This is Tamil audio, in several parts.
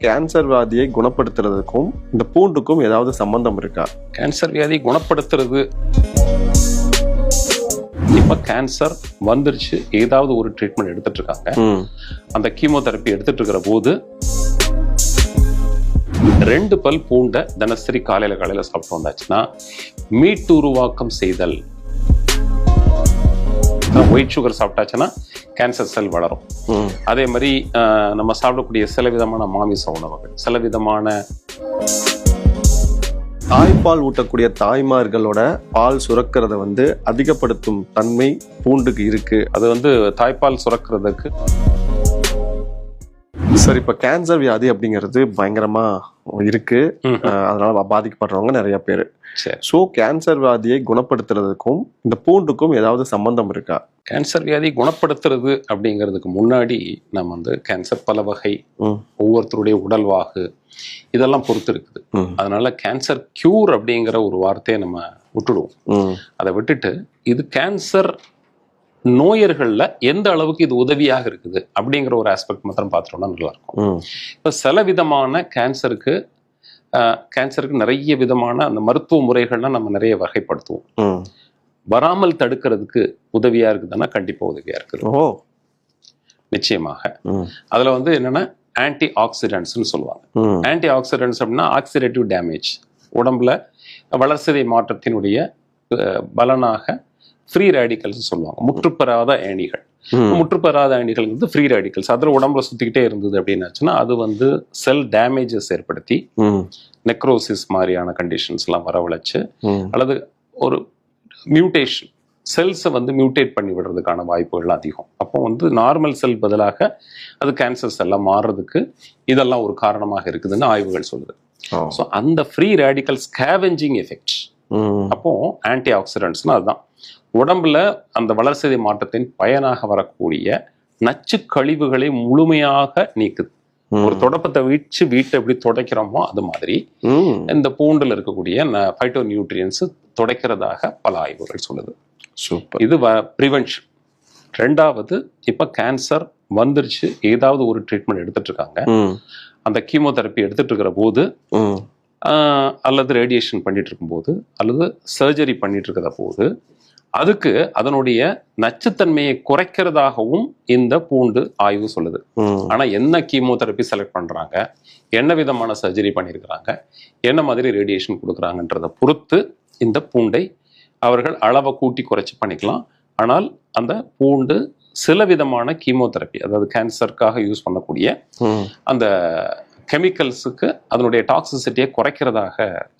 கேன்சர் வியாதியை குணப்படுத்துறதுக்கும் இந்த பூண்டுக்கும் ஏதாவது சம்பந்தம் இருக்கா? கேன்சர் வியாதி குணப்படுத்துறது. இப்ப கேன்சர் வந்துருச்சு ஏதாவது ஒரு ட்ரீட்மெண்ட் எடுத்துட்டு இருக்காங்க அந்த கீமோதெரப்பி எடுத்துட்டு இருக்கிற போது ரெண்டு பல் பூண்டை தினசரி காலையில காலையில சாப்பிட்டு வந்தாச்சுன்னா மீட்டு உருவாக்கம் செய்தல். ஒயிட் சுகர் சாப்பிட்டாச்சுன்னா கேன்சர் செல் வளரும். அதே மாதிரி நம்ம சாப்பிடக்கூடிய சில விதமான மாமிச உணவுகள் சில விதமான தாய்ப்பால் ஊட்டக்கூடிய தாய்மார்களோட பால் சுரக்கிறத வந்து அதிகப்படுத்தும் தன்மை பூண்டுக்கு இருக்கு. அது வந்து தாய்ப்பால் சுரக்கிறதுக்கு. சரி இப்போ கேன்சர் வியாதி அப்படிங்கிறது பயங்கரமாக இருக்கு. அதனால பாதிக்கப்படுறவங்க நிறைய பேர். சரி. ஸோ கேன்சர் வியாதியை குணப்படுத்துறதுக்கும் இந்த பூண்டுக்கும் ஏதாவது சம்பந்தம் இருக்கா? கேன்சர் வியாதி குணப்படுத்துறது அப்படிங்கிறதுக்கு முன்னாடி நம்ம வந்து கேன்சர் பல வகை ஒவ்வொருத்தருடைய உடல்வாகு இதெல்லாம் பொறுத்து இருக்குது. அதனால கேன்சர் கியூர் அப்படிங்கிற ஒரு வார்த்தையை நம்ம விட்டுடுவோம். அதை விட்டுட்டு இது கேன்சர் நோயர்கள்ல எந்த அளவுக்கு இது உதவியாக இருக்குது அப்படிங்கிற ஒரு ஆஸ்பெக்ட் மாத்திரம் பார்த்துட்டோம்னா நல்லா இருக்கும் இப்போ சில விதமான கேன்சருக்கு கேன்சருக்கு நிறைய விதமான அந்த மருத்துவ முறைகள்லாம் நம்ம நிறைய வகைப்படுத்துவோம். வராமல் தடுக்கிறதுக்கு உதவியா இருக்குதுன்னா கண்டிப்பா உதவியா இருக்குது. ஓ நிச்சயமாக. அதுல வந்து என்னன்னா ஆன்டி ஆக்சிடென்ட்ஸ்னு சொல்லுவாங்க. ஆன்டி ஆக்சிடென்ட்ஸ் அப்படின்னா ஆக்சிடேட்டிவ் டேமேஜ் உடம்புல வளர்சிதை மாற்றத்தினுடைய பலனாக ஃப்ரீ ரேடிக்கல்ஸ் சொல்லுவாங்க. முற்றுப்பெறாத ம். முற்றுப்பெறாத வந்து ஃப்ரீ ரேடிக்கல்ஸ் அதில் உடம்புல சுத்திக்கிட்டே இருந்தது அப்படின்னாச்சுன்னா அது வந்து செல் டேமேஜஸ் ஏற்படுத்தி நெக்ரோசிஸ் மாதிரியான கண்டிஷன்ஸ் எல்லாம் வரவழைச்சு அல்லது ஒரு மியூட்டேஷன் செல்ஸை வந்து மியூட்டேட் பண்ணி விடுறதுக்கான வாய்ப்புகள் அதிகம். அப்போ வந்து நார்மல் செல் பதிலாக அது கேன்சர் செல்லாக மாறுறதுக்கு இதெல்லாம் ஒரு காரணமாக இருக்குதுன்னு ஆய்வுகள் சொல்லுது. ஸோ அந்த ஃப்ரீ ரேடிக்கல் ஸ்கேவெஞ்சிங் எஃபெக்ட் அப்போ ஆன்டி ஆக்சிடென்ட்ஸ்னா அதுதான். உடம்புல அந்த வளர்சிதை மாற்றத்தின் பயனாக வரக்கூடிய நச்சு கழிவுகளை முழுமையாக நீக்குது. ஒரு தொடப்பத்தை வீச்சு வீட்டை எப்படி துடைக்கிறோமோ அது மாதிரி இந்த பூண்டுல இருக்கக்கூடிய ஃபைட்டோ நியூட்ரியன்ஸ் துடைக்கிறதாக பல ஆய்வுகள் சொல்லுது. சூப்பர். இது ப்ரிவென்ஷன் ரெண்டாவது இப்ப கேன்சர் வந்துருச்சு. ஏதாவது ஒரு ட்ரீட்மெண்ட் எடுத்துட்டு இருக்காங்க. அந்த கீமோதெரப்பி எடுத்துட்டு இருக்கிற போது அல்லது ரேடியேஷன் பண்ணிட்டு இருக்கும்போது அல்லது சர்ஜரி பண்ணிட்டு இருக்கிற போது அதுக்கு அதனுடைய நச்சுத்தன்மையை குறைக்கிறதாகவும் இந்த பூண்டு ஆய்வு சொல்லுது. ஆனா என்ன கீமோதெரப்பி செலக்ட் பண்றாங்க என்ன விதமான சர்ஜரி பண்ணியிருக்கிறாங்க என்ன மாதிரி ரேடியேஷன் கொடுக்குறாங்கன்றதை பொறுத்து இந்த பூண்டை அவர்கள் அளவை கூட்டி குறைச்சி பண்ணிக்கலாம். ஆனால் அந்த பூண்டு சில விதமான கீமோதெரப்பி அதாவது கேன்சருக்காக யூஸ் பண்ணக்கூடிய அந்த கெமிக்கல்ஸுக்கு அதனுடைய டாக்ஸிசிட்டியை குறைக்கிறதாக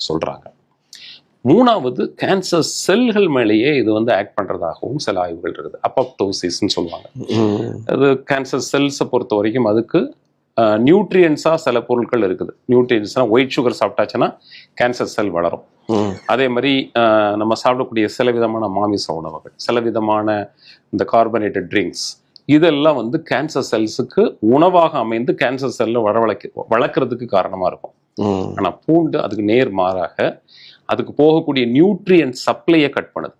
சொல்றாங்க. மூணாவது கேன்சர் செல்கள் மேலேயே இது வந்து ஆக்ட் பண்றதாகவும் சில ஆய்வுகள் இருக்குது. அப்பப்டோசிஸ்ன்னு சொல்லுவாங்க. அது கேன்சர் செல்ஸை பொறுத்த வரைக்கும் அதுக்கு நியூட்ரியன்ஸாக சில பொருட்கள் இருக்குது. நியூட்ரியன்ஸ்னா ஒயிட் சுகர் சாப்பிட்டாச்சுன்னா கேன்சர் செல் வளரும். அதே மாதிரி நம்ம சாப்பிடக்கூடிய சில விதமான மாமிச உணவுகள் சில விதமான இந்த கார்பனேட்டட் ட்ரிங்க்ஸ் இதெல்லாம் வந்து கேன்சர் செல்ஸுக்கு உணவாக அமைந்து கேன்சர் செல்லை வளவழைக்க வளர்க்குறதுக்கு காரணமாக இருக்கும். ஆனால் பூண்டு அதுக்கு நேர் மாறாக அதுக்கு போகக்கூடிய நியூட்ரியன்ட் சப்ளையை கட் பண்ணுது.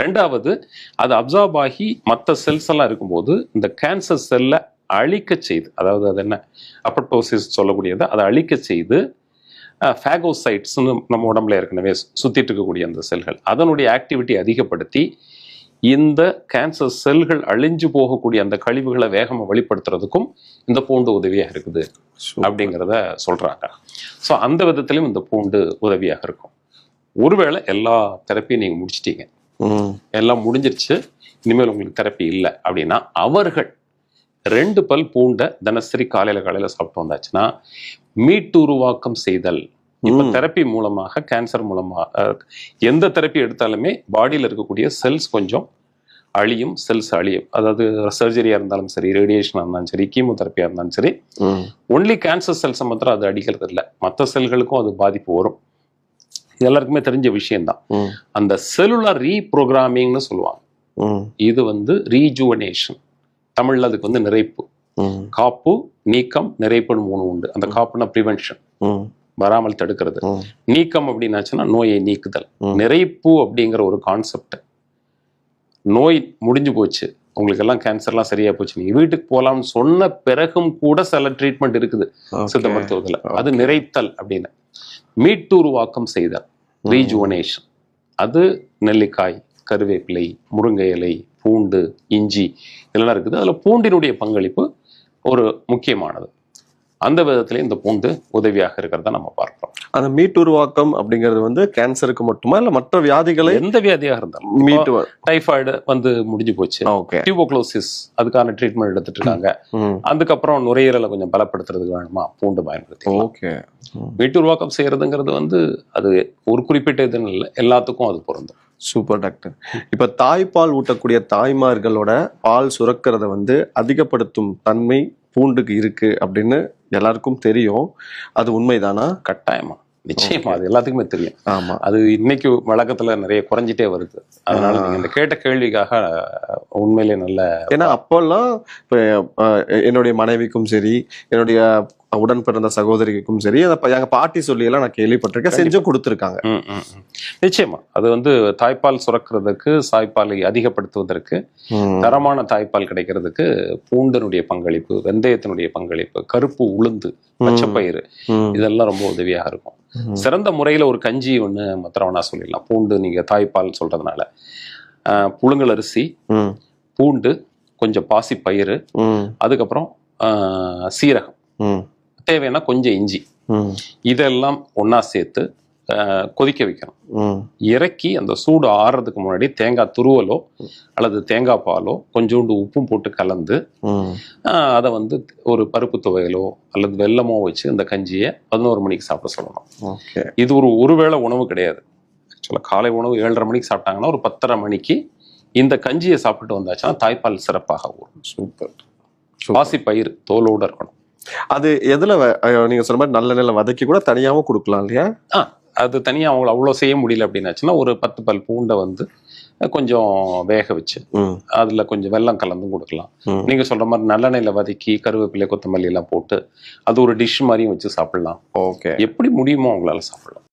ரெண்டாவது அது அப்சார்ப் ஆகி மற்ற செல்ஸ் எல்லாம் இருக்கும்போது இந்த கேன்சர் செல்லை அழிக்க செய்து அதாவது அது என்ன அப்பட்டோசிஸ் சொல்லக்கூடியது அதை அழிக்க செய்து ஃபேகோசைட்ஸ்னு நம்ம உடம்புல ஏற்கனவே சுத்திட்டு இருக்கக்கூடிய அந்த செல்கள் அதனுடைய ஆக்டிவிட்டி அதிகப்படுத்தி இந்த கேன்சர் செல்கள் அழிஞ்சு போகக்கூடிய அந்த கழிவுகளை வேகமாக வெளிப்படுத்துறதுக்கும் இந்த பூண்டு உதவியாக இருக்குது. அப்படிங்கிறத சொல்றாங்க. ஸோ அந்த விதத்திலையும் இந்த பூண்டு உதவியாக இருக்கும். ஒருவேளை எல்லா தெரப்பியும் நீங்கள் முடிச்சிட்டீங்க. எல்லாம் முடிஞ்சிருச்சு. இனிமேல் உங்களுக்கு தெரப்பி இல்லை அப்படின்னா அவர்கள் ரெண்டு பல் பூண்டை தினசரி காலையில காலையில சாப்பிட்டு வந்தாச்சுன்னா மீட்டுருவாக்கம் செய்தல் இப்ப. தெரப்பி மூலமாக கேன்சர் மூலமா அஹ், எந்த தெரப்பி எடுத்தாலுமே பாடியில் இருக்கக்கூடிய செல்ஸ் கொஞ்சம் அழியும் செல்ஸ் அழியும். அதாவது சர்ஜரியா இருந்தாலும் சரி ரேடியேஷனா இருந்தாலும் சரி கீமோதெரப்பியா இருந்தாலும் சரி ஒன்லி கேன்சர் செல்ஸை மாத்திரம் அது அடிக்கிறது இல்லை. மற்ற செல்களுக்கும் அது பாதிப்பு வரும். இது எல்லாருக்குமே தெரிஞ்ச விஷயம்தான். அந்த செல்லுலார் ரீப்ரோக்ராமிங்னு சொல்லுவாங்க. இது வந்து ரீஜுவனேஷன் தமிழ்ல அதுக்கு வந்து நிறைப்பு. காப்பு நீக்கம் நிறைப்புன்னு மூணு உண்டு. அந்த காப்புனா ப்ரிவென்ஷன் வராமல் தடுக்கிறது. நீக்கம் அப்படின்னாச்சுன்னா நோயை நீக்குதல். நிறைப்பு அப்படிங்கிற ஒரு கான்செப்ட் நோய் முடிஞ்சு போச்சு. உங்களுக்கு எல்லாம் கேன்சர்லாம் சரியா போச்சு. நீங்க வீட்டுக்கு போலாம்னு சொன்ன பிறகும் கூட சில ட்ரீட்மெண்ட் இருக்குது. சித்த மருத்துவத்துல அது நிறைத்தல் அப்படின்னு. மீட்டுருவாக்கம் செய்தல். ரீஜுவனேஷன் அது நெல்லிக்காய் கருவேப்பிலை முருங்கை இலை பூண்டு இஞ்சி இதெல்லாம் இருக்குது. அதுல பூண்டினுடைய பங்களிப்பு ஒரு முக்கியமானது. அந்த விதத்துல இந்த பூண்டு உதவியாக இருக்கிறத நம்ம பார்க்கிறோம். அந்த மீட்டுருவாக்கம் அப்படிங்கிறது வந்து கேன்சருக்கு மட்டுமா இல்ல மற்ற வியாதிகளை எந்த வியாதியாக இருந்தாலும். மீட்டு டைஃபாய்டு வந்து முடிஞ்சு போச்சு. ஓகே. டியூபோக்ளோசிஸ் அதுக்கான ட்ரீட்மெண்ட் எடுத்துட்டு இருக்காங்க அதுக்கப்புறம் நுரையீரலை கொஞ்சம் பலப்படுத்துறதுக்கு வேணுமா? பூண்டு பயன்படுத்தி ஓகே. வீட்டுருவாக்கம் செய்யறதுங்கிறது வந்து அது ஒரு குறிப்பிட்ட இதுன்னு இல்லை. எல்லாத்துக்கும் அது பொருந்தும். Super doctor. இப்ப தாய்ப்பால் ஊட்டக்கூடிய தாய்மார்களோட பால் சுரக்கிறத வந்து அதிகப்படுத்தும் தன்மை பூண்டுக்கு இருக்கு அப்படின்னு எல்லாருக்கும் தெரியும். அது உண்மைதானா? கட்டாயமா. நிச்சயமா. அது எல்லாத்துக்குமே தெரியும். ஆமா. அது இன்னைக்கு வழக்கத்துல நிறைய குறைஞ்சிட்டே வருது. அதனால நீங்க இந்த கேட்ட கேள்விக்காக உண்மையிலே நல்ல ஏன்னா அப்போல்லாம் என்னுடைய மனைவிக்கும் சரி என்னுடைய உடன் பிறந்த சகோதரிக்கும் சரி அதை எங்க பாட்டி சொல்லி எல்லாம் நான் கேள்விப்பட்டிருக்கேன். செஞ்சும் கொடுத்துருக்காங்க. நிச்சயமா. அது வந்து தாய்ப்பால் சுரக்கிறதுக்கு தாய்ப்பாலை அதிகப்படுத்துவதற்கு தரமான தாய்ப்பால் கிடைக்கிறதுக்கு பூண்டனுடைய பங்களிப்பு வெந்தயத்தினுடைய பங்களிப்பு கருப்பு உளுந்து பச்சைப்பயிறு இதெல்லாம் ரொம்ப உதவியாக இருக்கும். சிறந்த முறையில ஒரு கஞ்சி ஒண்ணு மத்திரவனா சொல்லிடலாம். பூண்டு நீங்க தாய்ப்பால் சொல்றதுனால. ஆஹ், புழுங்கல் அரிசி பூண்டு கொஞ்சம் பாசி பயிறு அதுக்கப்புறம் சீரகம். தேவைன்னா கொஞ்சம் இஞ்சி. இதெல்லாம் ஒண்ணா சேர்த்து கொதிக்க வைக்கணும். இறக்கி அந்த சூடு ஆறுறதுக்கு முன்னாடி தேங்காய் துருவலோ அல்லது தேங்காய் பாலோ கொஞ்சோண்டு உப்பும் போட்டு கலந்து அதை வந்து ஒரு பருப்பு துவையலோ அல்லது வெல்லமோ வச்சு இந்த கஞ்சியை பதினோரு மணிக்கு சாப்பிட சொல்லணும். இது ஒரு ஒருவேளை உணவு கிடையாது. ஆக்சுவலாக காலை உணவு ஏழரை மணிக்கு சாப்பிட்டாங்கன்னா ஒரு பத்தரை மணிக்கு இந்த கஞ்சியை சாப்பிட்டு வந்தாச்சுன்னா தாய்ப்பால் சிறப்பாக ஊறும். சூப்பர். பாசி பயிர் தோலோடு இருக்கணும். அது எதுல வ- அஹ் நீங்க சொன்ன மாதிரி நல்ல நெல்லை வதக்கி கூட தனியாவும் கொடுக்கலாம் இல்லையா? ஆ அது தனியாக அவங்கள அவ்வளோ செய்ய முடியல அப்படின்னாச்சுன்னா ஒரு பத்து பல் பூண்டை வந்து கொஞ்சம் வேக வச்சு அதில் கொஞ்சம் வெல்லம் கலந்தும் கொடுக்கலாம். ம். நீங்கள் சொல்கிற மாதிரி நல்லெண்ணெயில் வதக்கி கருவேப்பிலை கொத்தமல்லி எல்லாம் போட்டு அது ஒரு டிஷ் மாதிரியும் வச்சு சாப்பிடலாம். ஓகே. எப்படி முடியுமோ அவங்களால சாப்பிடலாம்.